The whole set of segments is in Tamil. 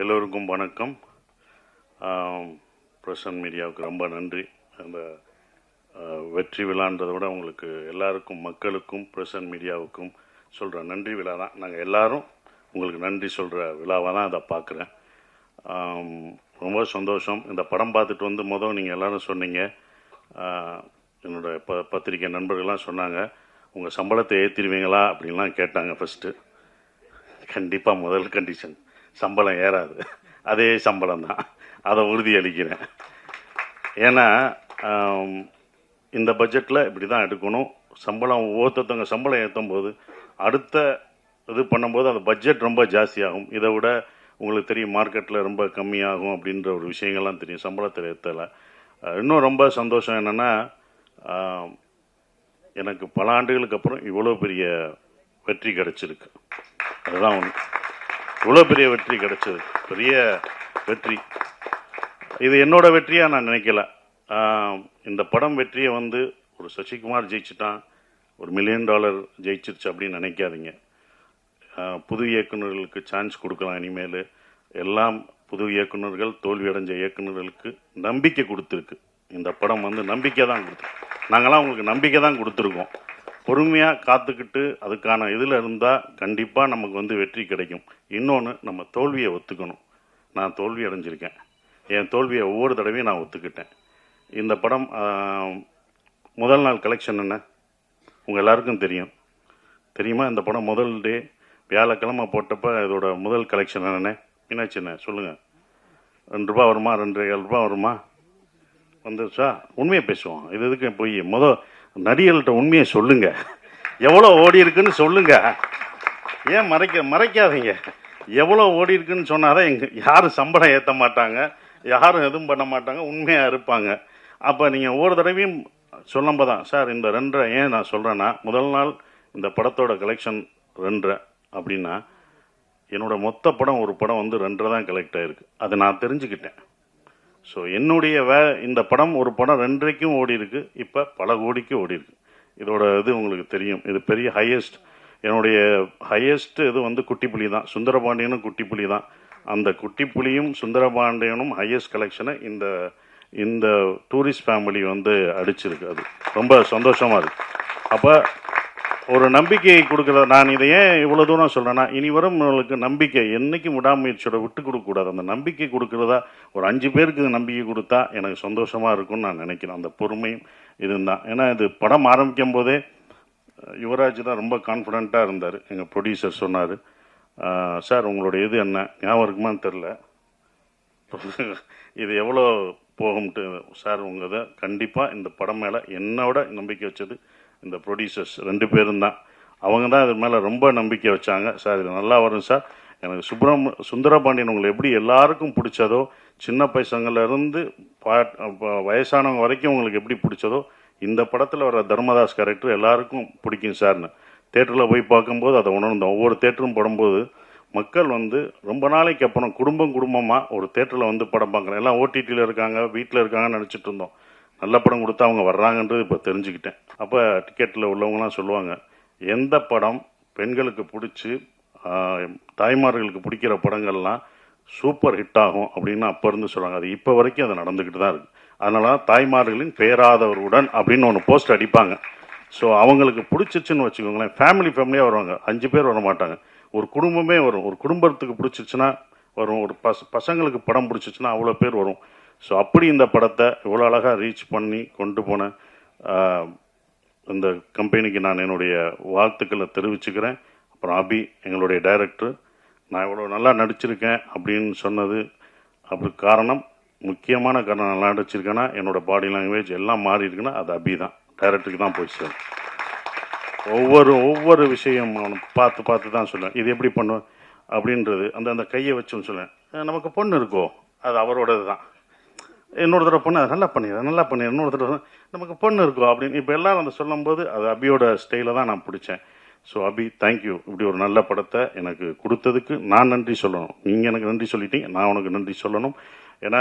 எல்லோருக்கும் வணக்கம். பிரசன் மீடியாவுக்கு ரொம்ப நன்றி. அந்த வெற்றி விழான்றதை விட உங்களுக்கு எல்லாருக்கும் மக்களுக்கும் பிரசன் மீடியாவுக்கும் சொல்கிற நன்றி விழா தான். நாங்கள் எல்லோரும் உங்களுக்கு நன்றி சொல்கிற விழாவாக தான் அதை பார்க்குறேன். ரொம்ப சந்தோஷம். இந்த படம் பார்த்துட்டு வந்து மொதல் நீங்கள் எல்லோரும் சொன்னீங்க. என்னோடய என்னோட ப பத்திரிக்கை நண்பர்கள்லாம் சொன்னாங்க. உங்கள் சம்பளத்தை ஏற்றிடுவீங்களா அப்படின்லாம் கேட்டாங்க ஃபஸ்ட்டு கண்டிப்பாக முதல் கண்டிஷன் சம்பளம் ஏறாது. அதே சம்பளம் தான் அதை உறுதியளிக்கிறேன். ஏன்னா இந்த பட்ஜெட்டில் இப்படி தான் எடுக்கணும். சம்பளம் ஒவ்வொருத்தவங்க சம்பளம் ஏற்றும் போது அடுத்த இது பண்ணும்போது அந்த பட்ஜெட் ரொம்ப ஜாஸ்தியாகும். இதை விட உங்களுக்கு தெரியும் மார்க்கெட்டில் ரொம்ப கம்மியாகும் அப்படின்ற ஒரு விஷயங்கள்லாம் தெரியும். சம்பளத்தில் ஏற்றலை இன்னும் ரொம்ப சந்தோஷம் என்னென்னா எனக்கு பல ஆண்டுகளுக்கு அப்புறம் இவ்வளோ பெரிய வெற்றி கிடச்சிருக்கு. அதுதான் ஒன்று இவ்வளோ பெரிய வெற்றி கிடைச்சது. பெரிய வெற்றி. இது என்னோட வெற்றியாக நான் நினைக்கல. இந்த படம் வெற்றியை வந்து ஒரு சசிகுமார் ஜெயிச்சுட்டான் ஒரு மில்லியன் டாலர் ஜெயிச்சிருச்சு அப்படின்னு நினைக்காதீங்க. புது இயக்குநர்களுக்கு சான்ஸ் கொடுக்கலாம் இனிமேல். எல்லாம் புது இயக்குனர்கள் தோல்வி அடைஞ்ச இயக்குனர்களுக்கு நம்பிக்கை கொடுத்துருக்கு. இந்த படம் வந்து நம்பிக்கை தான் கொடுத்துருக்கு. நாங்களாம் உங்களுக்கு நம்பிக்கை தான் கொடுத்துருக்கோம். பொறுமையாக காத்துக்கிட்டு அதுக்கான இதில் இருந்தால் கண்டிப்பாக நமக்கு வந்து வெற்றி கிடைக்கும். இன்னொன்று நம்ம தோல்வியை ஒத்துக்கணும். நான் தோல்வி அடைஞ்சிருக்கேன். என் தோல்வியை ஒவ்வொரு தடவையும் நான் ஒத்துக்கிட்டேன். இந்த படம் முதல் நாள் கலெக்ஷன் என்ன? உங்கள் எல்லாருக்கும் தெரியும். தெரியுமா? இந்த படம் முதல் டே வியாழக்கிழமை போட்டப்போ இதோட முதல் கலெக்ஷன் என்னென்ன? மீனாட்சி சொல்லுங்கள் ரெண்டு ரூபா வருமா? ரெண்டு ஏழு ரூபா வருமா? வந்துருச்சா? உண்மையை பேசுவோம். இது எதுக்கு போய் முத நடிகர்கள்ட்ட உண்மையை சொல்லுங்க. எவ்வளோ ஓடி இருக்குன்னு சொல்லுங்க. ஏன் மறைக்க மறைக்காதீங்க. எவ்வளோ ஓடி இருக்குன்னு சொன்னாதான் எங்க யாரும் சம்பளம் ஏற்ற மாட்டாங்க. யாரும் எதுவும் பண்ண மாட்டாங்க. உண்மையாக இருப்பாங்க. அப்போ நீங்கள் ஒவ்வொரு தடவையும் சொல்லும்போது தான் சார் இந்த ரெண்டரை ஏன் நான் சொல்கிறேன்னா முதல் நாள் இந்த படத்தோட கலெக்ஷன் ரெண்டரை அப்படின்னா என்னோட மொத்த படம் ஒரு படம் வந்து ரெண்டரை தான் கலெக்ட் ஆயிருக்கு. அதை நான் தெரிஞ்சுக்கிட்டேன். ஸோ என்னுடைய வே இந்த படம் ஒரு படம் ரெண்டரைக்கும் ஓடி இருக்கு இப்போ பல கோடிக்கு ஓடி இருக்கு இதோட இது உங்களுக்கு தெரியும். இது பெரிய ஹையஸ்ட் என்னுடைய ஹையஸ்ட் இது வந்து குட்டிப்புலி தான். சுந்தரபாண்டியனும் குட்டிப்புலி தான். அந்த குட்டிப்புலியும் சுந்தரபாண்டியனும் ஹையஸ்ட் கலெக்ஷனை இந்த இந்த டூரிஸ்ட் ஃபேமிலி வந்து அடிச்சிருக்கு. அது ரொம்ப சந்தோஷமாக இருக்கு. அப்போ ஒரு நம்பிக்கை கொடுக்குற நான் இதை ஏன் இவ்வளோ தூரம் சொல்கிறேன்னா இனி வரும் உங்களுக்கு நம்பிக்கை என்றைக்கும் விடாமுயற்சியோட விட்டு கொடுக்கக்கூடாது அந்த நம்பிக்கை கொடுக்குறதா ஒரு அஞ்சு பேருக்கு நம்பிக்கை கொடுத்தா எனக்கு சந்தோஷமாக இருக்கும்னு நான் நினைக்கிறேன். அந்த பொறுமையும் இதுதான். ஏன்னா இது படம் ஆரம்பிக்கும் போதே யுவராஜ் தான் ரொம்ப கான்ஃபிடண்ட்டாக இருந்தார். எங்கள் ப்ரொடியூசர் சொன்னார். சார் உங்களுடைய இது என்ன? ஞாபகம் இருக்குமான்னு தெரில இது எவ்வளோ போகும்ட்டு சார் உங்கள் இதை கண்டிப்பாக இந்த படம் மேலே என்னோட நம்பிக்கை வச்சது இந்த ப்ரொடியூசர்ஸ் ரெண்டு பேரும் தான். அவங்க தான் இது மேலே ரொம்ப நம்பிக்கை வச்சாங்க. சார் இது நல்லா வரும் சார். எனக்கு சுப்ரம் சுந்தரபாண்டியன் உங்களை எப்படி எல்லாருக்கும் பிடிச்சதோ சின்ன பைசங்கள்லேருந்து பாட் வயசானவங்க வரைக்கும் உங்களுக்கு எப்படி பிடிச்சதோ இந்த படத்தில் வர தர்மதாஸ் கேரக்டர் எல்லாருக்கும் பிடிக்கும் சார்னு. தேட்டரில் போய் பார்க்கும்போது அதை உணர்ந்தோம். ஒவ்வொரு தேட்டரும் படும்போது மக்கள் வந்து ரொம்ப நாளைக்கு அப்புறம் குடும்பம் குடும்பமாக ஒரு தேட்டரில் வந்து படம் பார்க்குறேன் எல்லாம் ஓடிடியில் இருக்காங்க வீட்டில் இருக்காங்கன்னு நினச்சிட்டு இருந்தோம். நல்ல படம் கொடுத்தா அவங்க வர்றாங்கன்றது இப்போ தெரிஞ்சுக்கிட்டேன். அப்போ டிக்கெட்டில் உள்ளவங்கலாம் சொல்லுவாங்க எந்த படம் பெண்களுக்கு பிடிச்சி தாய்மார்களுக்கு பிடிக்கிற படங்கள்லாம் சூப்பர் ஹிட் ஆகும் அப்படின்னு அப்போ இருந்து சொல்கிறாங்க அது இப்போ வரைக்கும் அது நடந்துக்கிட்டு தான் இருக்குது அதனால தான் தாய்மார்களின் பேராதவருடன் அப்படின்னு ஒன்று போஸ்ட் அடிப்பாங்க. ஸோ அவங்களுக்கு பிடிச்சிச்சுன்னு வச்சுக்கோங்களேன் ஃபேமிலி ஃபேமிலியாக வருவாங்க. அஞ்சு பேர் வர மாட்டாங்க. ஒரு குடும்பமே வரும். ஒரு குடும்பத்துக்கு பிடிச்சிச்சுன்னா வரும். ஒரு பச பசங்களுக்கு படம் பிடிச்சிச்சுன்னா அவ்வளோ பேர் வரும். ஸோ அப்படி இந்த படத்தை இவ்வளோ அழகாக ரீச் பண்ணி கொண்டு போன இந்த கம்பெனிக்கு நான் என்னுடைய வாழ்த்துக்களை தெரிவிச்சுக்கிறேன். அப்புறம் அபி எங்களுடைய டைரக்டர் நான் இவ்வளோ நல்லா நடிச்சிருக்கேன் அப்படின்னு சொன்னது அப்படி காரணம் முக்கியமான காரணம் நல்லா நடிச்சிருக்கேன்னா என்னோட பாடி லாங்குவேஜ் எல்லாம் மாறி இருக்குன்னா அது அபி தான். டைரக்டருக்கு தான் போய் சேரும். ஒவ்வொரு ஒவ்வொரு விஷயம் அவனை பார்த்து பார்த்து தான் சொல்லுவேன். இது எப்படி பண்ணுவேன் அப்படின்றது அந்த அந்த கையை வச்சுன்னு சொல்லுவேன். நமக்கு பொண்ணு இருக்கோ அது அவரோடது தான். இன்னொரு தடவை பொண்ணு அதை நல்லா பண்ணிடுறேன் நல்லா பண்ணிடுறேன் இன்னொரு தடவை நமக்கு பொண்ணு இருக்கோ அப்படின்னு இப்போ எல்லாரும் அதை சொல்லும்போது அது அபியோட ஸ்டைலை தான் நான் பிடிச்சேன். ஸோ அபி தேங்க்யூ இப்படி ஒரு நல்ல படத்தை எனக்கு கொடுத்ததுக்கு நான் நன்றி சொல்லணும். நீங்கள் எனக்கு நன்றி சொல்லிட்டீங்க நான் உனக்கு நன்றி சொல்லணும். ஏன்னா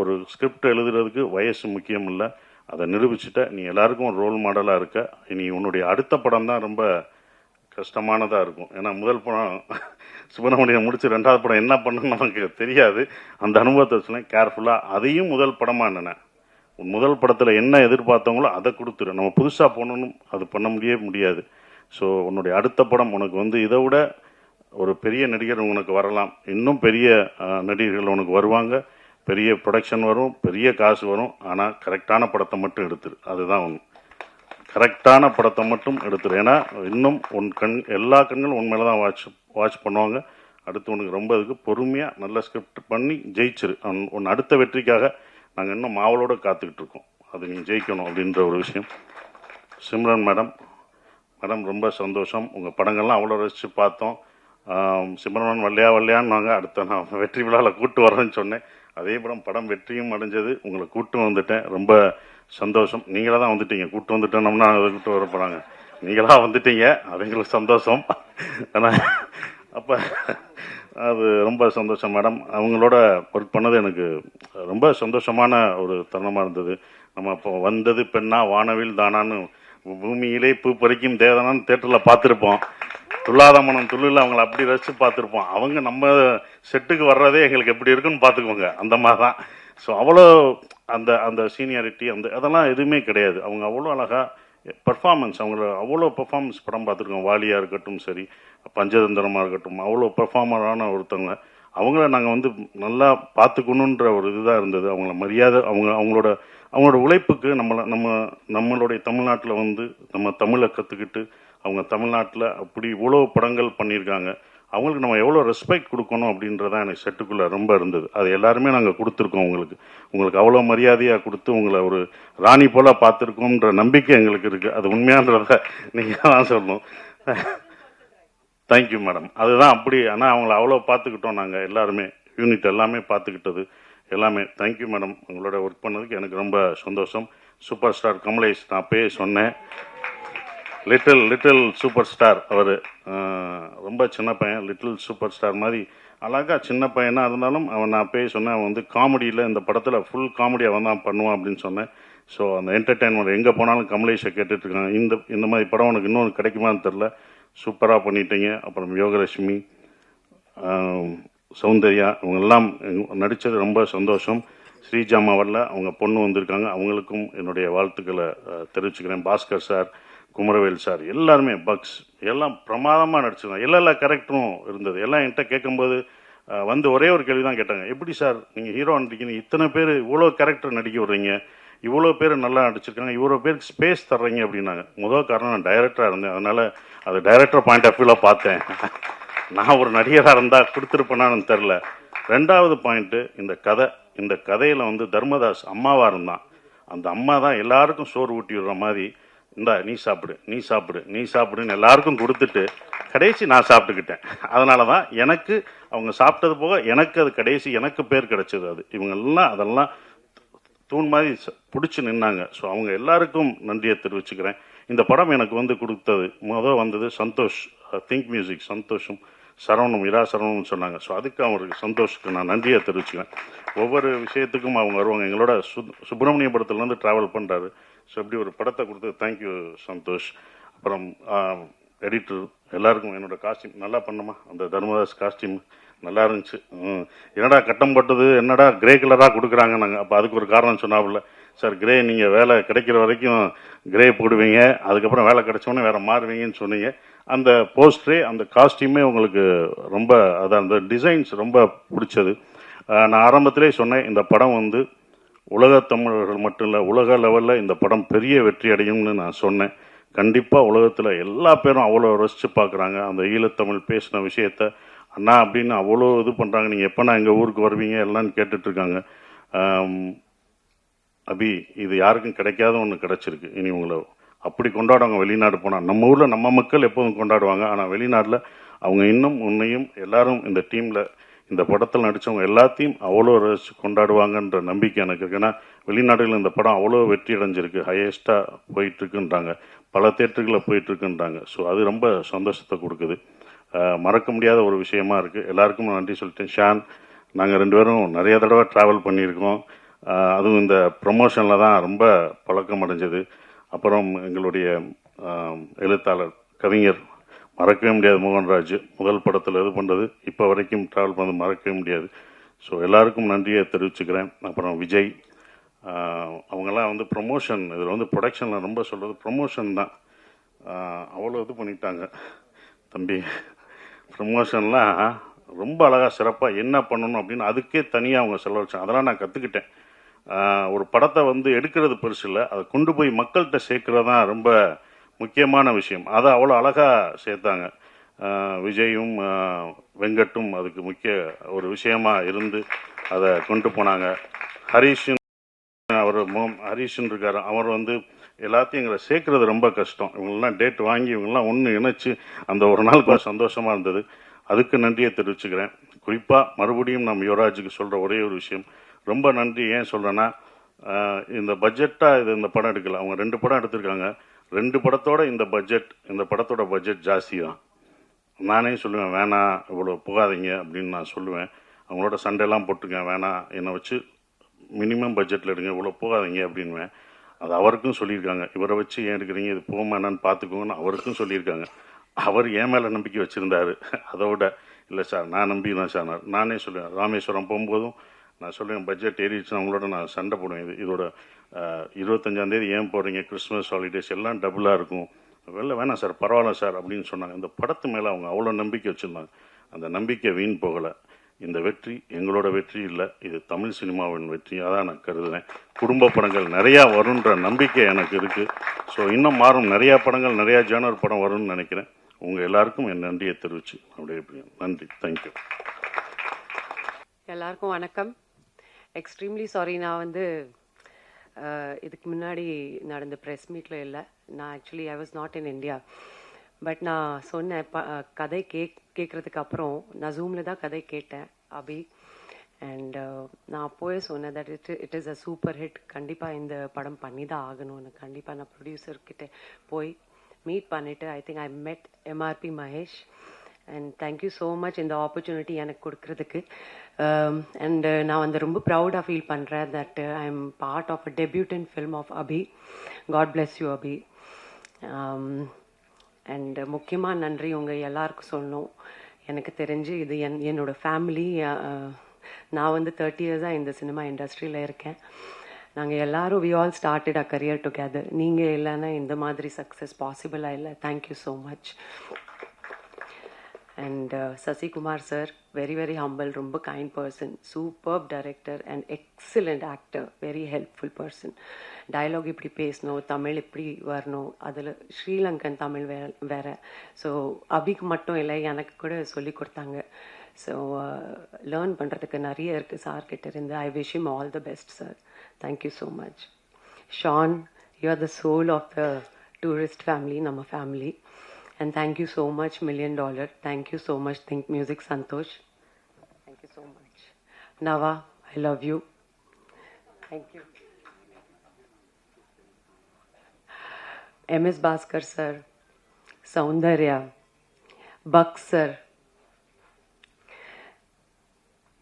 ஒரு ஸ்கிரிப்ட் எழுதுறதுக்கு வயசு முக்கியம் இல்லை. அதை நிரூபிச்சுட்ட நீ எல்லாருக்கும் ஒரு ரோல் மாடலாக இருக்க. நீ உன்னுடைய அடுத்த படம் தான் ரொம்ப கஷ்டமானதாக இருக்கும். ஏன்னா முதல் படம் சுப்பிரமணியம் முடிச்சு ரெண்டாவது படம் என்ன பண்ணணும்னு நமக்கு தெரியாது. அந்த அனுபவத்தை சொன்னேன். கேர்ஃபுல்லாக அதையும் முதல் படமாக என்னென்ன முதல் படத்தில் என்ன எதிர்பார்த்தவங்களோ அதை கொடுத்துரு. நம்ம புதுசாக போகணும் அது பண்ண முடியவே முடியாது. ஸோ உன்னுடைய அடுத்த படம் உனக்கு வந்து இதை விட ஒரு பெரிய நடிகர் உனக்கு வரலாம். இன்னும் பெரிய நடிகர்கள் உனக்கு வருவாங்க. பெரிய ப்ரொடக்ஷன் வரும். பெரிய காசு வரும். ஆனால் கரெக்டான படத்தை மட்டும் எடுத்துரு. அதுதான் ஒன்று கரெக்டான படத்தை மட்டும் எடுத்துரு. ஏன்னா இன்னும் உன் கண் எல்லா கண்களும் உன் மேலே தான் வாட்ச் வாட்ச் பண்ணுவாங்க. அடுத்து உனக்கு ரொம்ப இதுக்கு பொறுமையாக நல்ல ஸ்கிரிப்ட் பண்ணி ஜெயிச்சிரு. உன்- உன் அடுத்த வெற்றிக்காக நாங்கள் இன்னும் மாவலோட காத்துக்கிட்டு இருக்கோம். அது நீ ஜெயிக்கணும் அப்படின்ற ஒரு விஷயம். சிம்ரன் மேடம் மேடம் ரொம்ப சந்தோஷம். உங்கள் படங்கள்லாம் அவ்வளோ ரசித்து பார்த்தோம். சிம்ரன் வல்லையா வல்லையான்னு அடுத்த நான் வெற்றி விழாவில் கூட்டு வரேன்னு சொன்னேன். அதே படம் படம் வெற்றியும் அடைஞ்சது. உங்களை கூட்டும் வந்துட்டேன். ரொம்ப சந்தோஷம். நீங்களாக தான் வந்துட்டீங்க. கூட்டு வந்துட்டோம்னா அதை கூட்டு வர போகிறாங்க நீங்களாக வந்துட்டீங்க. அது எங்களுக்கு சந்தோஷம். ஆனால் அப்போ அது ரொம்ப சந்தோஷம் மேடம். அவங்களோட ஒர்க் பண்ணது எனக்கு ரொம்ப சந்தோஷமான ஒரு தருணமாக இருந்தது. நம்ம இப்போ வந்தது பெண்ணா வானவில் தானான்னு பூமியிலே பூ பறிக்கும் தேவதானான்னு தேட்டரில் பார்த்துருப்போம். துள்ளாத மனம் துள்ளில் அவங்கள அப்படி ரசித்து பார்த்துருப்போம். அவங்க நம்ம செட்டுக்கு வர்றதே எங்களுக்கு எப்படி இருக்குன்னு பார்த்துக்குவோங்க. அந்த மாதிரி தான். ஸோ அவ்வளோ அந்த அந்த சீனியாரிட்டி அந்த அதெல்லாம் எதுவுமே கிடையாது. அவங்க அவ்வளோ அழகாக பெர்ஃபார்மன்ஸ் அவங்கள அவ்வளோ பெர்ஃபார்மன்ஸ் படம் பார்த்துருக்கோம். வாலியாக இருக்கட்டும் சரி பஞ்சதந்திரமாக இருக்கட்டும் அவ்வளோ பெர்ஃபார்மரான ஒருத்தவங்க. அவங்கள நாங்கள் வந்து நல்லா பார்த்துக்கணுன்ற ஒரு இதுதான் இருந்தது. அவங்கள மரியாதை அவங்க அவங்களோட அவங்களோட உழைப்புக்கு நம்மளை நம்ம நம்மளுடைய தமிழ்நாட்டில் வந்து நம்ம தமிழை கற்றுக்கிட்டு அவங்க தமிழ்நாட்டில் அப்படி இவ்வளோ படங்கள் பண்ணியிருக்காங்க. அவங்களுக்கு நம்ம எவ்வளோ ரெஸ்பெக்ட் கொடுக்கணும் அப்படின்றதான் எனக்கு செட்டுக்குள்ளே ரொம்ப இருந்தது. அது எல்லாருமே நாங்கள் கொடுத்துருக்கோம் உங்களுக்கு. உங்களுக்கு அவ்வளோ மரியாதையாக கொடுத்து உங்களை ஒரு ராணி போல பார்த்துருக்கோன்ற நம்பிக்கை எங்களுக்கு இருக்குது அது உண்மையான்றத நீங்கள் தான் சொல்லணும் தேங்க்யூ மேடம் அதுதான் அப்படி. ஆனால் அவங்கள அவ்வளோ பார்த்துக்கிட்டோம் நாங்கள் எல்லாருமே. யூனிட் எல்லாமே பார்த்துக்கிட்டது. எல்லாமே. தேங்க்யூ மேடம் உங்களோட ஒர்க் பண்ணதுக்கு எனக்கு ரொம்ப சந்தோஷம். சூப்பர் ஸ்டார் கமலேஷ் நான் அப்பயே சொன்னேன். லிட்டில் லிட்டில் சூப்பர் ஸ்டார் அவர் ரொம்ப சின்ன பையன் லிட்டில் சூப்பர் ஸ்டார் மாதிரி. அழகா சின்ன பையனாக இருந்தாலும் அவன் நான் போய் சொன்னேன் அவன் வந்து காமெடியில் இந்த படத்தில் ஃபுல் காமெடி அவன் தான் பண்ணுவான் அப்படின்னு சொன்னேன். ஸோ அந்த என்டர்டெயின்மெண்ட் எங்கே போனாலும் கமலேஷை கேட்டுட்டு இருக்காங்க இந்த இந்த மாதிரி படம் உனக்கு இன்னொன்று கிடைக்குமான்னு தெரில சூப்பராக பண்ணிட்டீங்க. அப்புறம் யோகலட்சுமி சௌந்தர்யா இவங்க எல்லாம் நடித்தது ரொம்ப சந்தோஷம். ஸ்ரீஜாமாவில் அவங்க பொண்ணு வந்திருக்காங்க. அவங்களுக்கும் என்னுடைய வாழ்த்துக்களை தெரிவிச்சுக்கிறேன். பாஸ்கர் சார் குமரவேல் சார் எல்லாருமே பக்ஸ் எல்லாம் பிரமாதமாக நடிச்சிருந்தாங்க. எல்லா எல்லா கேரக்டரும் இருந்தது. எல்லாம் என்கிட்ட கேட்கும்போது வந்து ஒரே ஒரு கேள்வி தான் கேட்டாங்க. எப்படி சார் நீங்கள் ஹீரோ நடிக்கிறீங்க இத்தனை பேர் இவ்வளோ கேரக்டர் நடிக்க விடுறீங்க இவ்வளோ பேர் நல்லா நடிச்சிருக்காங்க. இவ்வளோ பேருக்கு ஸ்பேஸ் தர்றீங்க அப்படின்னாங்க. முதல் காரணம் நான் டைரக்டராக இருந்தேன். அதனால் அது டைரக்டர் பாயிண்ட் ஆஃப் வியூவில் பார்த்தேன். நான் ஒரு நடிகராக இருந்தால் கொடுத்துருப்பேனான்னு தெரில ரெண்டாவது பாயிண்ட்டு இந்த கதை இந்த கதையில் வந்து தர்மதாஸ் அம்மாவாக இருந்தான். அந்த அம்மா தான் எல்லாருக்கும் சோறு ஊட்டி விடுற மாதிரி இந்தா நீ சாப்பிடு நீ சாப்பிடு நீ சாப்பிடுன்னு எல்லாருக்கும் கொடுத்துட்டு கடைசி நான் சாப்பிட்டுக்கிட்டேன். அதனால தான் எனக்கு அவங்க சாப்பிட்டது போக எனக்கு அது கடைசி எனக்கு பேர் கிடைச்சது அது. இவங்கெல்லாம் அதெல்லாம் தூண் மாதிரி பிடிச்சி நின்னாங்க. ஸோ அவங்க எல்லாருக்கும் நன்றியை தெரிவிச்சுக்கிறேன். இந்த படம் எனக்கு வந்து கொடுத்தது மொதல் வந்தது சந்தோஷ் திங்க் மியூசிக் சந்தோஷம் சரவணம் இரா சரவணம்னு சொன்னாங்க. ஸோ அதுக்கு அவருக்கு சந்தோஷத்துக்கு நான் நன்றியை தெரிவிச்சுக்கிறேன். ஒவ்வொரு விஷயத்துக்கும் அவங்க வருவாங்க. எங்களோட சு சுப்பிரமணிய படத்துலேருந்து ட்ராவல் பண்ணுறாரு ஸோ இப்படி ஒரு படத்தை கொடுத்து தேங்க்யூ சந்தோஷ். அப்புறம் எடிட்டர் எல்லாருக்கும் என்னோடய காஸ்டியூம் நல்லா பண்ணுமா அந்த தர்மதாஸ் காஸ்டியூம் நல்லா இருந்துச்சு. என்னடா கட்டம் போட்டது? என்னடா கிரே கலராக கொடுக்குறாங்க நாங்கள் அப்போ அதுக்கு ஒரு காரணம் சொன்னாப்புல. சார் கிரே நீங்கள் வேலை கிடைக்கிற வரைக்கும் கிரே போடுவீங்க. அதுக்கப்புறம் வேலை கிடைச்சோன்னே வேறு மாறுவீங்கன்னு சொன்னீங்க. அந்த போஸ்டரே அந்த காஸ்டியூமே உங்களுக்கு ரொம்ப அது அந்த டிசைன்ஸ் ரொம்ப பிடிச்சது. நான் ஆரம்பத்திலே சொன்னேன் இந்த படம் வந்து உலக தமிழர்கள் மட்டும் இல்லை உலக லெவலில் இந்த படம் பெரிய வெற்றி அடையும்னு நான் சொன்னேன். கண்டிப்பாக உலகத்தில் எல்லா பேரும் அவ்வளோ ரசித்து பார்க்குறாங்க அந்த ஈழத்தமிழ் பேசின விஷயத்த அண்ணா அப்படின்னு அவ்வளோ இது பண்ணுறாங்க நீங்கள் எப்போ நான் எங்கள் ஊருக்கு வருவீங்க? எல்லாம் கேட்டுட்ருக்காங்க அபி இது யாருக்கும் கிடைக்காத ஒன்று கிடச்சிருக்கு. இனி உங்களை அப்படி கொண்டாடுவாங்க. வெளிநாடு போனால் நம்ம ஊரில் நம்ம மக்கள் எப்போதும் கொண்டாடுவாங்க. ஆனால் வெளிநாட்டில் அவங்க இன்னும் உன்னையும் எல்லாரும் இந்த டீமில் இந்த படத்தில் நடித்தவங்க எல்லாத்தையும் அவ்வளோ ரசித்து கொண்டாடுவாங்கன்ற நம்பிக்கை எனக்கு இருக்குது ஏன்னா வெளிநாடுகளில் இந்த படம் அவ்வளோ வெற்றி அடைஞ்சிருக்கு. ஹையஸ்ட்டாக போயிட்டுருக்குன்றாங்க. பல தேட்டர்களில் போயிட்டுருக்குன்றாங்க. ஸோ அது ரொம்ப சந்தோஷத்தை கொடுக்குது. மறக்க முடியாத ஒரு விஷயமா இருக்குது எல்லாருக்கும் நன்றி சொல்லிட்டேன். ஷான் நாங்கள் ரெண்டு பேரும் நிறைய தடவை ட்ராவல் பண்ணியிருக்கோம். அதுவும் இந்த ப்ரொமோஷனில் தான் ரொம்ப பழக்கம் அடைஞ்சது அப்புறம் எங்களுடைய எழுத்தாளர் கவிஞர் மறக்கவே முடியாது மோகன்ராஜ் முதல் படத்தில் இது பண்ணுறது இப்போ வரைக்கும் ட்ராவல் பண்ணது மறக்கவே முடியாது. ஸோ எல்லாருக்கும் நன்றியை தெரிவிச்சுக்கிறேன். அப்புறம் விஜய். அவங்கெல்லாம் வந்து ப்ரொமோஷன் இதில் வந்து ப்ரொடக்ஷனில் ரொம்ப சொல்கிறது ப்ரொமோஷன் தான். அவ்வளோ இது பண்ணிட்டாங்க. தம்பி ப்ரமோஷன்லாம் ரொம்ப அழகாக சிறப்பாக என்ன பண்ணணும் அப்படின்னு அதுக்கே தனியாக அவங்க செலவழிச்சாங்க அதெல்லாம் நான் கற்றுக்கிட்டேன் ஒரு படத்தை வந்து எடுக்கிறது பெருசு இல்லை. அதை கொண்டு போய் மக்கள்கிட்ட சேர்க்குறது தான் ரொம்ப முக்கியமான விஷயம். அதை அவ்வளோ அழகாக சேர்த்தாங்க. விஜயும் வெங்கட்டும் அதுக்கு முக்கிய ஒரு விஷயமா இருந்து அதை கொண்டு போனாங்க. ஹரீஷன் அவர் மோம் ஹரிஷன் இருக்காரு. அவர் வந்து எல்லாத்தையும் எங்களை சேர்க்கறது ரொம்ப கஷ்டம். இவங்கெல்லாம் டேட் வாங்கி இவங்கெல்லாம் ஒன்று இணைச்சு அந்த ஒரு நாள் கொஞ்சம் சந்தோஷமா இருந்தது. அதுக்கு நன்றியை தெரிவிச்சுக்கிறேன். குறிப்பாக மறுபடியும் நம்ம யுவராஜுக்கு சொல்கிற ஒரே ஒரு விஷயம். ரொம்ப நன்றி. ஏன் சொல்கிறேன்னா இந்த பட்ஜெட்டாக இது இந்த படம் எடுக்கல. அவங்க ரெண்டு படம் எடுத்திருக்காங்க. ரெண்டு படத்தோட இந்த பட்ஜெட் இந்த படத்தோட பட்ஜெட் ஜாஸ்தி தான் நானே சொல்லுவேன் வேணாம் இவ்வளோ போகாதீங்க அப்படின்னு நான் சொல்லுவேன். அவங்களோட சண்டைலாம் போட்டுங்க வேணாம் என்னை வச்சு மினிமம் பட்ஜெட்டில் எடுங்க இவ்வளோ போகாதீங்க அப்படின்வேன் அது அவருக்கும் சொல்லியிருக்காங்க. இவரை வச்சு ஏன் எடுக்கிறீங்க? இது போமா என்னன்னு பார்த்துக்கோங்கன்னு அவருக்கும் சொல்லியிருக்காங்க. அவர் ஏன் மேலே நம்பிக்கை வச்சுருந்தாரு? அதோட இல்லை சார் நான் நம்பிக்கிறேன் சார். நானே சொல்லுவேன் ராமேஸ்வரம் போகும்போதும் நான் சொல்லுவேன் பட்ஜெட் ஏறிடுச்சுன்னா அவங்களோட நான் சண்டை போடுவேன். இது இதோட இருபத்தஞ்சாந்தேதி ஏன் போடுறீங்க கிறிஸ்மஸ் ஹாலிடேஸ் எல்லாம் டபுளாக இருக்கும். வெளில வேணாம் சார் பரவாயில்ல சார் அப்படின்னு சொன்னாங்க. இந்த படத்து மேலே அவங்க அவ்வளோ நம்பிக்கை வச்சுருந்தாங்க. அந்த நம்பிக்கை வீண் போகலை. இந்த வெற்றி எங்களோட வெற்றி இல்லை. இது தமிழ் சினிமாவின் வெற்றியாக தான் நான் கருதுகிறேன் குடும்ப படங்கள் நிறையா வருன்ற நம்பிக்கை எனக்கு இருக்குது ஸோ இன்னும் மாறும். நிறையா படங்கள் நிறையா ஜேனர் படம் வரும்னு நினைக்கிறேன். உங்கள் எல்லாருக்கும் என் நன்றியை தெரிவிச்சு அப்படியே நன்றி. தேங்க்யூ எல்லாருக்கும் வணக்கம். எக்ஸ்ட்ரீம்லி சாரி நான் வந்து இதுக்கு முன்னாடி நடந்த ப்ரெஸ் மீட்டில் இல்லை. நான் actually I was not in India but நான் சொன்னேன் ப கதை கேக் கேட்குறதுக்கு அப்புறம் நான் ஜூமில் தான் கதை கேட்டேன் அபி. அண்ட் நான் அப்போவே சொன்னேன் that it it is a super hit கண்டிப்பாக இந்த படம் பண்ணி தான் ஆகணும்னு கண்டிப்பாக நான் ப்ரொடியூசர்கிட்ட போய் மீட் பண்ணிவிட்டு I think I met MRP Mahesh and thank you so much இந்த ஆப்பர்ச்சுனிட்டி எனக்கு கொடுக்கறதுக்கு. அண்டு um, uh, நான் வந்து ரொம்ப ப்ரௌடாக ஃபீல் பண்ணுறேன் that I am part of a debutant film of Abhi God bless you Abhi and முக்கியமாக நன்றி உங்கள் எல்லாருக்கும் சொல்லணும். எனக்கு தெரிஞ்சு இது என் என்னோட ஃபேமிலி uh, uh, நான் வந்து தேர்ட்டி இயர்ஸாக இந்த சினிமா இண்டஸ்ட்ரியில் இருக்கேன். நாங்கள் எல்லாரும் we all started a career together நீங்கள் இல்லைன்னா இந்த மாதிரி சக்ஸஸ் பாசிபிளாக இல்லை. Thank you so much and Sasikumar sir very very humble ரொம்ப kind person super director and excellent actor very helpful person dialogue இப்படி பேசணும் தமிழ் இப்படி வரணும் அதில் ஸ்ரீலங்கன் தமிழ் வேற வேற. ஸோ அபிக்கு மட்டும் இல்லை எனக்கு கூட சொல்லி கொடுத்தாங்க. ஸோ லேர்ன் uh, பண்ணுறதுக்கு நிறைய இருக்குது சார் கிட்ட இருந்து. I wish him all the best sir thank you so much Sean you are the soul of the tourist family நம்ம family And thank you so much, Million Dollar. Thank you so much, Think Music Santosh. Thank you so much. Nava, I love you. Thank you. MS Bhaskar sir, Saundarya, Buck sir,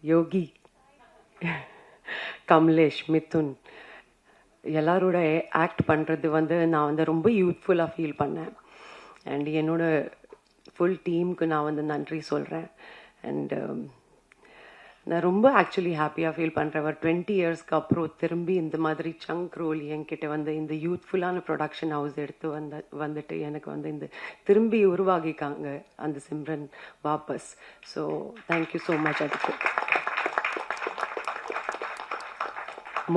Yogi, Kamlesh Mithun எல்லாரோட ஆக்ட் பண்ணுறது வந்து நான் வந்து ரொம்ப யூத்ஃபுல்லாக ஃபீல் பண்ணேன் அண்ட் என்னோட ஃபுல் டீமுக்கு நான் வந்து நன்றி சொல்கிறேன் அண்டு um, நான் ரொம்ப ஆக்சுவலி ஹாப்பியாக ஃபீல் பண்ணுறேன் ஒரு டுவெண்ட்டி இயர்ஸ்க்கு அப்புறம் திரும்பி இந்த மாதிரி சங்க் ரோல் என்கிட்ட வந்து இந்த யூத்ஃபுல்லான ப்ரொடக்ஷன் ஹவுஸ் எடுத்து வந்த வந்துட்டு எனக்கு வந்து இந்த திரும்பி உருவாகிக்காங்க அந்த சிம்ரன் வாபஸ். ஸோ தேங்க்யூ ஸோ மச் அதுக்கு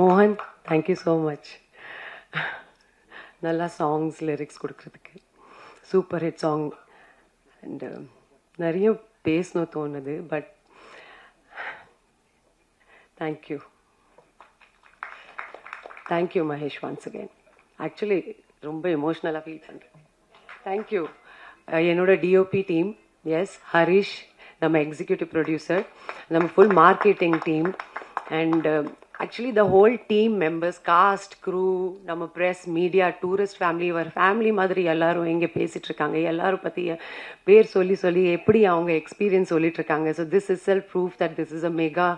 மோகன் தேங்க்யூ ஸோ மச் நல்லா சாங்ஸ் லிரிக்ஸ் கொடுக்குறதுக்கு. சூப்பர் ஹிட் சாங் அண்ட் நிறைய பேசணும் தோணுது but thank you thank you Mahesh once again actually ரொம்ப எமோஷ்னலாக ஃபீல் பண்ணுறேன் தேங்க்யூ என்னோட டிஓபி டீம் எஸ் ஹரிஷ் நம்ம எக்ஸிக்யூட்டிவ் ப்ரொடியூசர் நம்ம full marketing team and actually the whole team members cast crew நம்ம ப்ரெஸ் மீடியா டூரிஸ்ட் ஃபேமிலி ஒரு ஃபேமிலி மாதிரி எல்லாரும் இங்கே பேசிட்டு இருக்காங்க எல்லாரும் பற்றி பேர் சொல்லி சொல்லி எப்படி அவங்க எக்ஸ்பீரியன்ஸ் சொல்லிட்டு இருக்காங்க so this is self proof that this is a mega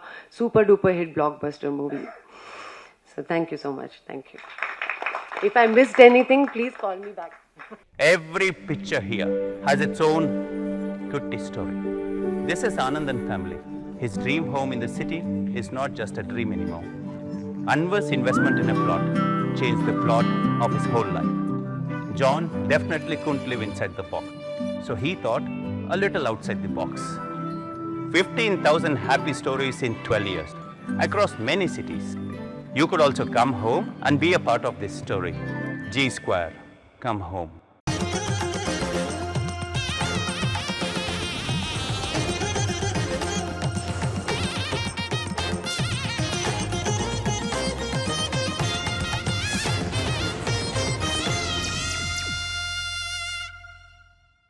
super duper hit blockbuster movie so thank you so much thank you If I missed anything, please call me back. Every picture here has its own kutti story. This is Anandan family. His dream home in the city is not just a dream anymore. Anwar's investment in a plot changed the plot of his whole life. John definitely couldn't live inside the box, so he thought a little outside the box. 15,000 happy stories in 12 years across many cities. You could also come home and be a part of this story. G Square, come home.